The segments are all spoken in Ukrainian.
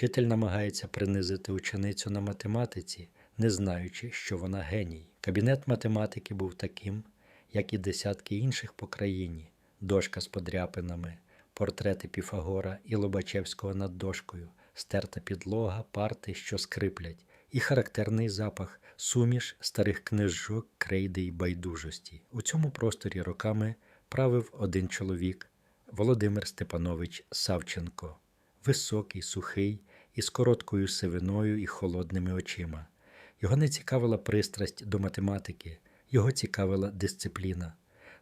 Вчитель намагається принизити ученицю на математиці, не знаючи, що вона геній. Кабінет математики був таким, як і десятки інших по країні: дошка з подряпинами, портрети Піфагора і Лобачевського над дошкою, стерта підлога, парти, що скриплять, і характерний запах, суміш старих книжок, крейди й байдужості. У цьому просторі роками правив один чоловік Володимир Степанович Савченко, високий, сухий, із короткою сивиною і холодними очима. Його не цікавила пристрасть до математики, його цікавила дисципліна.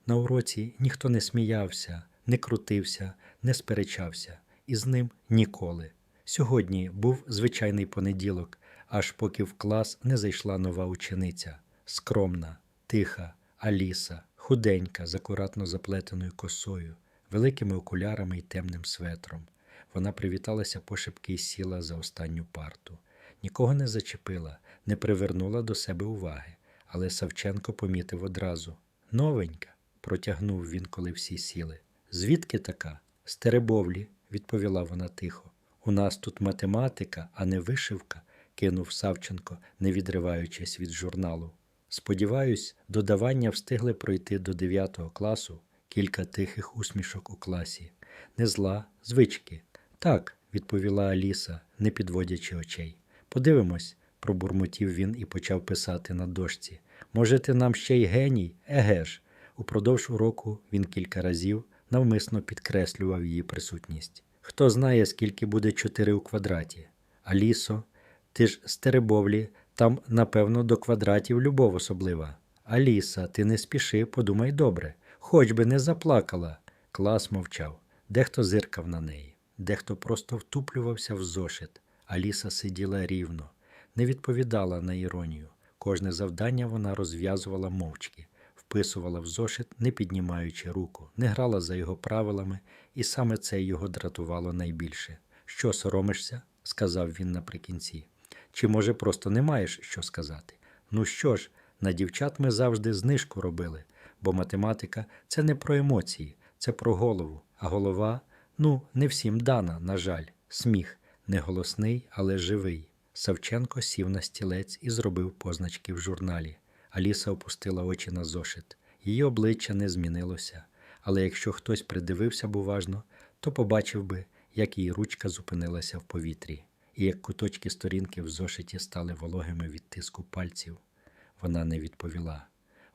На уроці ніхто не сміявся, не крутився, не сперечався, і з ним ніколи. Сьогодні був звичайний понеділок, аж поки в клас не зайшла нова учениця, скромна, тиха, Аліса, худенька, з акуратно заплетеною косою, великими окулярами і темним светром. Вона привіталася пошепки і сіла за останню парту. Нікого не зачепила, не привернула до себе уваги, але Савченко помітив одразу. Новенька, протягнув він, коли всі сіли. Звідки така? З Теребовлі, відповіла вона тихо. У нас тут математика, а не вишивка, кинув Савченко, не відриваючись від журналу. Сподіваюсь, додавання встигли пройти до 9 класу кілька тихих усмішок у класі. Не зла, звички. Так, відповіла Аліса, не підводячи очей. Подивимось, пробурмотів він і почав писати на дошці. Може, ти нам ще й геній? Еге ж. Упродовж уроку він кілька разів навмисно підкреслював її присутність. Хто знає, скільки буде 4 у квадраті? Алісо, ти ж з Теребовлі, там, напевно, до квадратів любов особлива. Аліса, ти не спіши, подумай добре, хоч би не заплакала. Клас мовчав. Дехто зиркав на неї, дехто просто втуплювався в зошит. Аліса сиділа рівно, не відповідала на іронію. Кожне завдання вона розв'язувала мовчки, вписувала в зошит, не піднімаючи руку, не грала за його правилами, і саме це його дратувало найбільше. Що соромишся? сказав він наприкінці. Чи, може, просто не маєш що сказати? Ну що ж, на дівчат ми завжди знижку робили, бо математика це не про емоції, це про голову. А голова, ну, не всім дана, на жаль, сміх, не голосний, але живий. Савченко сів на стілець і зробив позначки в журналі. Аліса опустила очі на зошит. Її обличчя не змінилося, але якщо хтось придивився б уважно, то побачив би, як її ручка зупинилася в повітрі, і як куточки сторінки в зошиті стали вологими від тиску пальців. Вона не відповіла.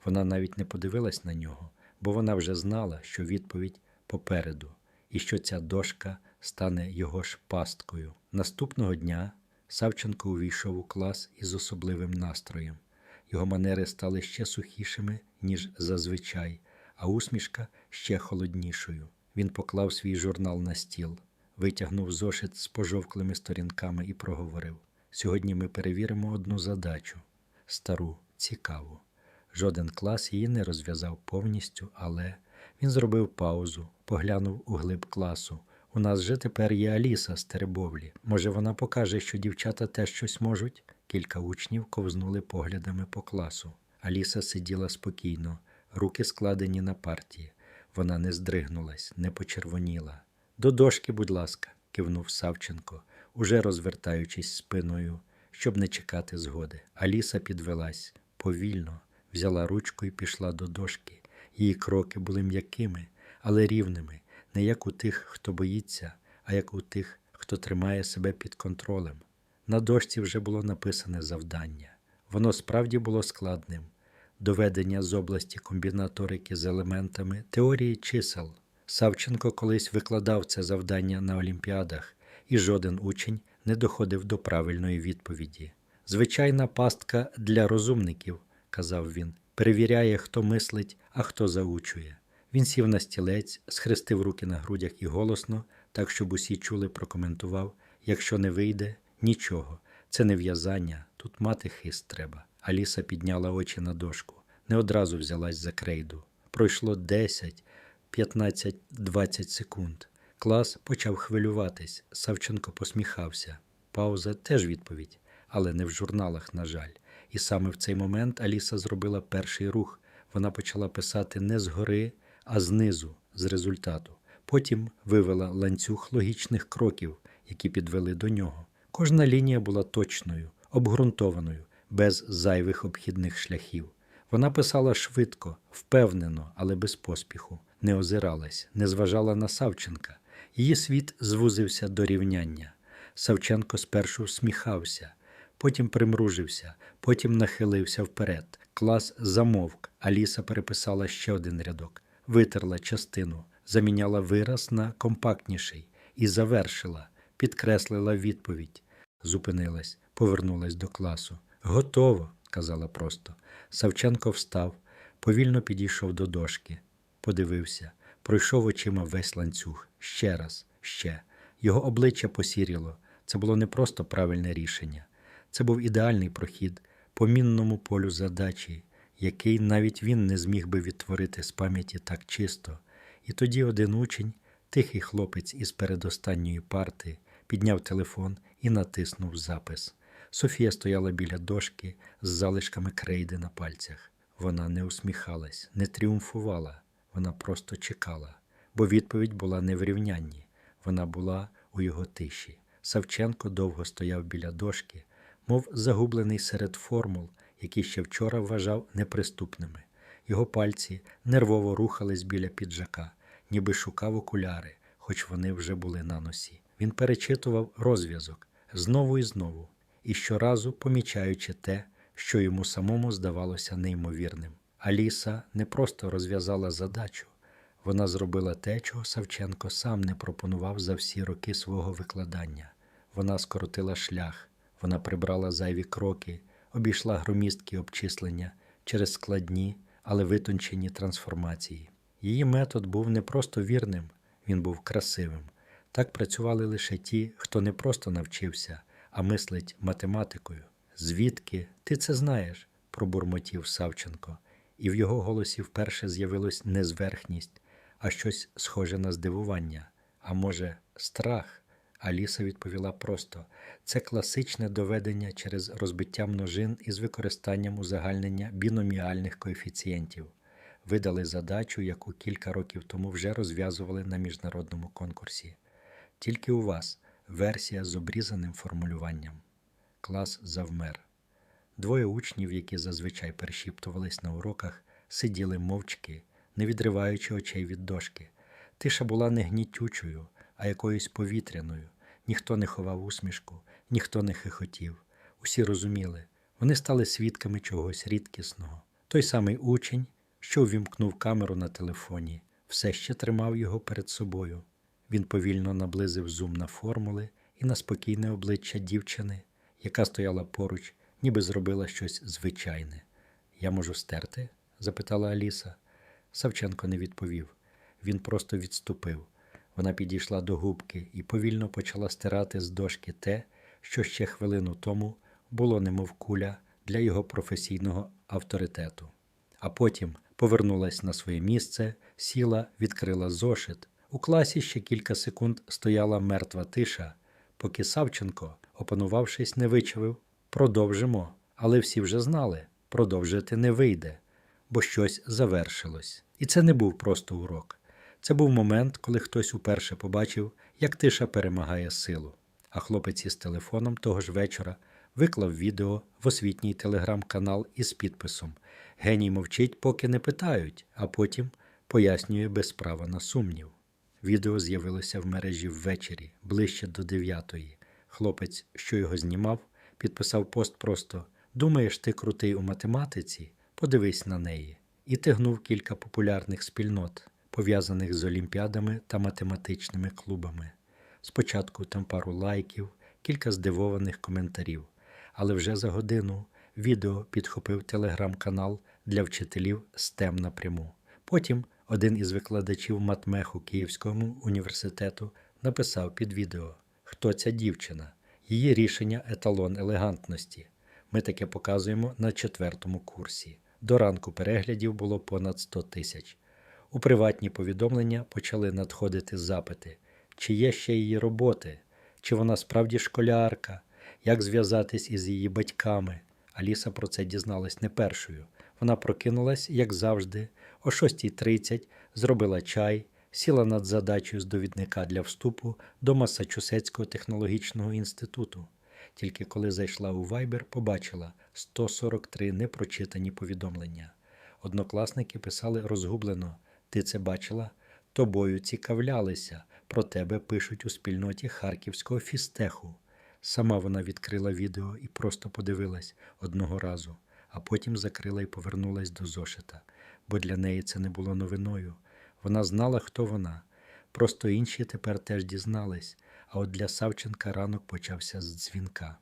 Вона навіть не подивилась на нього, бо вона вже знала, що відповідь попереду, і що ця дошка стане його ж пасткою. Наступного дня Савченко увійшов у клас із особливим настроєм. Його манери стали ще сухішими, ніж зазвичай, а усмішка ще холоднішою. Він поклав свій журнал на стіл, витягнув зошит з пожовклими сторінками і проговорив: Сьогодні ми перевіримо одну задачу стару, цікаву. Жоден клас її не розв'язав повністю, але він зробив паузу, поглянув у глиб класу. У нас же тепер є Аліса з Теребовлі. Може, вона покаже, що дівчата теж щось можуть? Кілька учнів ковзнули поглядами по класу. Аліса сиділа спокійно, руки складені на партії. Вона не здригнулась, не почервоніла. До дошки, будь ласка, кивнув Савченко, уже розвертаючись спиною, щоб не чекати згоди. Аліса підвелась повільно, взяла ручку і пішла до дошки. Її кроки були м'якими, але рівними, не як у тих, хто боїться, а як у тих, хто тримає себе під контролем. На дошці вже було написане завдання. Воно справді було складним. Доведення з області комбінаторики з елементами теорії чисел. Савченко колись викладав це завдання на олімпіадах, і жоден учень не доходив до правильної відповіді. Звичайна пастка для розумників, казав він, перевіряє, хто мислить, а хто заучує. Він сів на стілець, схрестив руки на грудях і голосно, так щоб усі чули, прокоментував: якщо не вийде, нічого. Це не в'язання, тут мати хист треба. Аліса підняла очі на дошку, не одразу взялась за крейду. Пройшло 10, 15, 20 секунд. Клас почав хвилюватись. Савченко посміхався. Пауза теж відповідь, але не в журналах, на жаль. І саме в цей момент Аліса зробила перший рух. Вона почала писати не згори, а знизу, з результату. Потім вивела ланцюг логічних кроків, які підвели до нього. Кожна лінія була точною, обґрунтованою, без зайвих обхідних шляхів. Вона писала швидко, впевнено, але без поспіху, не озиралась, не зважала на Савченка. Її світ звузився до рівняння. Савченко спершу всміхався, потім примружився, потім нахилився вперед. Клас замовк. Аліса переписала ще один рядок, витерла частину, заміняла вираз на компактніший і завершила, підкреслила відповідь. Зупинилась, повернулась до класу. Готово, сказала просто. Савченко встав, повільно підійшов до дошки, подивився, пройшов очима весь ланцюг. Ще раз, ще. Його обличчя посіріло. Це було не просто правильне рішення. Це був ідеальний прохід по мінному полю задачі, який навіть він не зміг би відтворити з пам'яті так чисто. І тоді один учень, тихий хлопець із передостанньої парти, підняв телефон і натиснув запис. Софія стояла біля дошки з залишками крейди на пальцях. Вона не усміхалась, не тріумфувала, вона просто чекала, бо відповідь була не в рівнянні, вона була у його тиші. Савченко довго стояв біля дошки, мов загублений серед формул, які ще вчора вважав неприступними. Його пальці нервово рухались біля піджака, ніби шукав окуляри, хоч вони вже були на носі. Він перечитував розв'язок знову і знову, і щоразу помічаючи те, що йому самому здавалося неймовірним. Аліса не просто розв'язала задачу, вона зробила те, чого Савченко сам не пропонував за всі роки свого викладання. Вона скоротила шлях, вона прибрала зайві кроки, обійшла громісткі обчислення через складні, але витончені трансформації. Її метод був не просто вірним, він був красивим. Так працювали лише ті, хто не просто навчився, а мислить математикою. Звідки ти це знаєш? пробурмотів Савченко, і в його голосі вперше з'явилась не зверхність, а щось схоже на здивування, а може, страх. Аліса відповіла просто: це класичне доведення через розбиття множин із використанням узагальнення біноміальних коефіцієнтів. Видали задачу, яку кілька років тому вже розв'язували на міжнародному конкурсі. Тільки у вас версія з обрізаним формулюванням. Клас завмер. Двоє учнів, які зазвичай перешіптувались на уроках, сиділи мовчки, не відриваючи очей від дошки. Тиша була не гнітючою, а якоюсь повітряною. Ніхто не ховав усмішку, ніхто не хихотів. Усі розуміли, вони стали свідками чогось рідкісного. Той самий учень, що увімкнув камеру на телефоні, все ще тримав його перед собою. Він повільно наблизив зум на формули і на спокійне обличчя дівчини, яка стояла поруч, ніби зробила щось звичайне. Я можу стерти? запитала Аліса. Савченко не відповів. Він просто відступив. Вона підійшла до губки і повільно почала стирати з дошки те, що ще хвилину тому було немов куля для його професійного авторитету. А потім повернулась на своє місце, сіла, відкрила зошит. У класі ще кілька секунд стояла мертва тиша, поки Савченко, опанувавшись, не вичавив продовжимо, але всі вже знали, продовжити не вийде, бо щось завершилось. І це не був просто урок. Це був момент, коли хтось уперше побачив, як тиша перемагає силу. А хлопець із телефоном того ж вечора виклав відео в освітній телеграм-канал із підписом Геній мовчить, поки не питають, а потім пояснює без права на сумнів. Відео з'явилося в мережі ввечері, ближче до дев'ятої. Хлопець, що його знімав, підписав пост просто Думаєш, ти крутий у математиці? Подивись на неї. І тигнув кілька популярних спільнот, пов'язаних з олімпіадами та математичними клубами. Спочатку там пару лайків, кілька здивованих коментарів, але вже за годину відео підхопив телеграм-канал для вчителів STEM напряму. Потім один із викладачів матмеху Київського університету написав під відео, хто ця дівчина, її рішення еталон елегантності. Ми таке показуємо на четвертому курсі. До ранку переглядів було понад 100 тисяч. У приватні повідомлення почали надходити запити, чи є ще її роботи, чи вона справді школярка, як зв'язатись із її батьками. Аліса про це дізналась не першою. Вона прокинулась, як завжди, о 6.30 зробила чай, сіла над задачею з довідника для вступу до Массачусетського технологічного інституту. Тільки коли зайшла у Viber, побачила 143 непрочитані повідомлення. Однокласники писали розгублено: Ти це бачила? Тобою цікавлялися. Про тебе пишуть у спільноті харківського фістеху. Сама вона відкрила відео і просто подивилась одного разу, а потім закрила і повернулась до зошита, бо для неї це не було новиною. Вона знала, хто вона. Просто інші тепер теж дізнались, а от для Савченка ранок почався з дзвінка.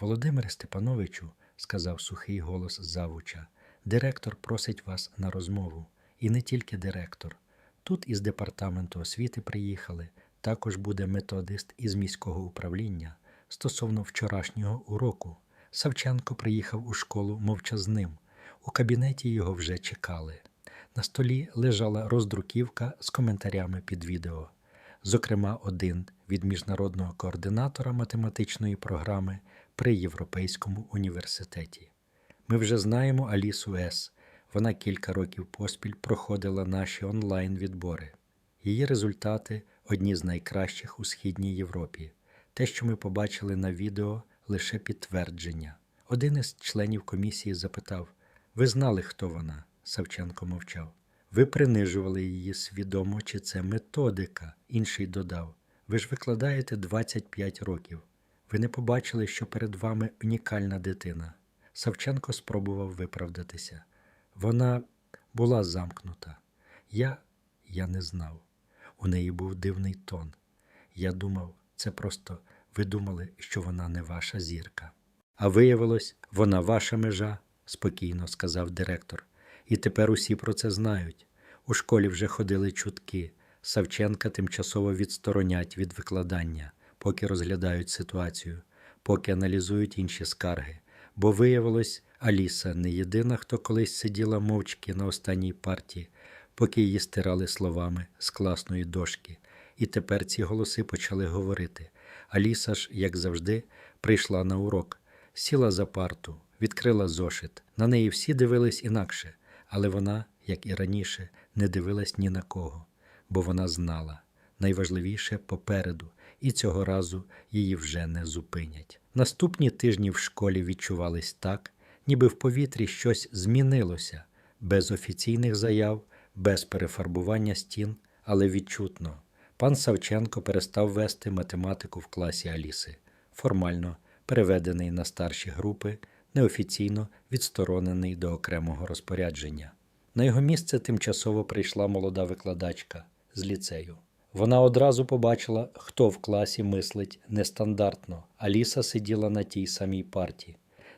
Володимире Степановичу, сказав сухий голос завуча, директор просить вас на розмову. І не тільки директор. Тут із департаменту освіти приїхали. Також буде методист із міського управління стосовно вчорашнього уроку. Савченко приїхав у школу мовчазним. У кабінеті його вже чекали. На столі лежала роздруківка з коментарями під відео, зокрема, один від міжнародного координатора математичної програми при Європейському університеті. Ми вже знаємо Алісу С. Вона кілька років поспіль проходила наші онлайн-відбори. Її результати одні з найкращих у східній Європі. Те, що ми побачили на відео, лише підтвердження. Один із членів комісії запитав: Ви знали, хто вона? Савченко мовчав. Ви принижували її свідомо, чи це методика. Інший додав: Ви ж викладаєте 25 років. Ви не побачили, що перед вами унікальна дитина. Савченко спробував виправдатися. Вона була замкнута. Я, я не знав. У неї був дивний тон. Я думав, це просто ви думали, що вона не ваша зірка. А виявилось, вона ваша межа, спокійно сказав директор. І тепер усі про це знають. У школі вже ходили чутки. Савченка тимчасово відсторонять від викладання, поки розглядають ситуацію, поки аналізують інші скарги. Бо виявилось, Аліса не єдина, хто колись сиділа мовчки на останній парті, поки її стирали словами з класної дошки. І тепер ці голоси почали говорити. Аліса ж, як завжди, прийшла на урок, сіла за парту, відкрила зошит. На неї всі дивились інакше, але вона, як і раніше, не дивилась ні на кого, бо вона знала найважливіше попереду, і цього разу її вже не зупинять. Наступні тижні в школі відчувались так, ніби в повітрі щось змінилося, без офіційних заяв, без перефарбування стін, але відчутно. Пан Савченко перестав вести математику в класі Аліси, формально переведений на старші групи, неофіційно відсторонений до окремого розпорядження. На його місце тимчасово прийшла молода викладачка з ліцею. Вона одразу побачила, хто в класі мислить нестандартно. Аліса сиділа на тій самій парті,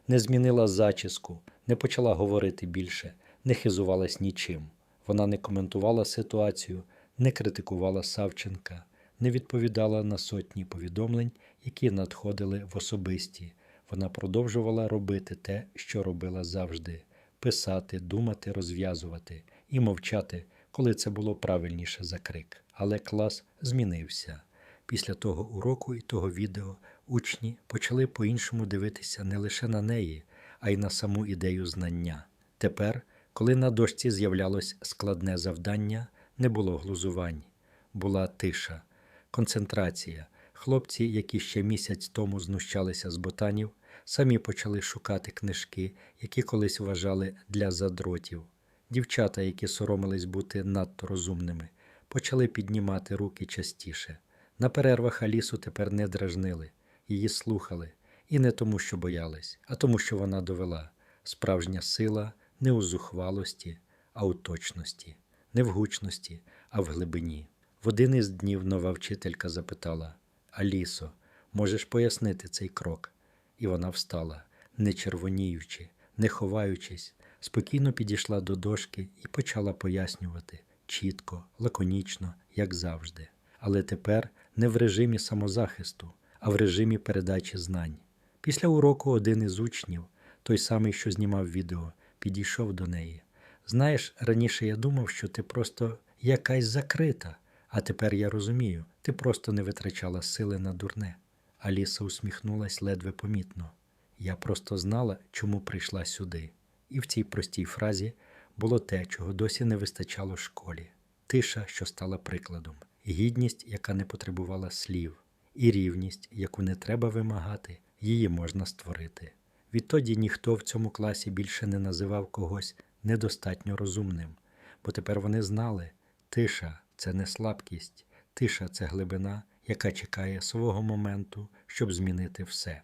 не змінила зачіску, не почала говорити більше, не хизувалась нічим. Вона не коментувала ситуацію, не критикувала Савченка, не відповідала на сотні повідомлень, які надходили в особисті. Вона продовжувала робити те, що робила завжди писати, думати, розв'язувати і мовчати, коли це було правильніше за крик. Але клас змінився. Після того уроку і того відео учні почали по-іншому дивитися не лише на неї, а й на саму ідею знання. Тепер, коли на дошці з'являлось складне завдання, не було глузувань, була тиша, концентрація. Хлопці, які ще місяць тому знущалися з ботанів, самі почали шукати книжки, які колись вважали для задротів. Дівчата, які соромились бути надто розумними, почали піднімати руки частіше. На перервах Алісу тепер не дражнили, її слухали, і не тому, що боялись, а тому, що вона довела справжня сила не у зухвалості, а у точності, не в гучності, а в глибині. В один із днів нова вчителька запитала Алісо, можеш пояснити цей крок? І вона встала, не червоніючи, не ховаючись, спокійно підійшла до дошки і почала пояснювати чітко, лаконічно, як завжди. Але тепер не в режимі самозахисту, а в режимі передачі знань. Після уроку один із учнів, той самий, що знімав відео, підійшов до неї. Знаєш, раніше я думав, що ти просто якась закрита, а тепер я розумію, ти просто не витрачала сили на дурне. Аліса усміхнулась ледве помітно. Я просто знала, чому прийшла сюди. І в цій простій фразі було те, чого досі не вистачало школі: тиша, що стала прикладом, гідність, яка не потребувала слів, і рівність, яку не треба вимагати, її можна створити. Відтоді ніхто в цьому класі більше не називав когось недостатньо розумним, бо тепер вони знали, тиша це не слабкість, тиша це глибина, яка чекає свого моменту, щоб змінити все.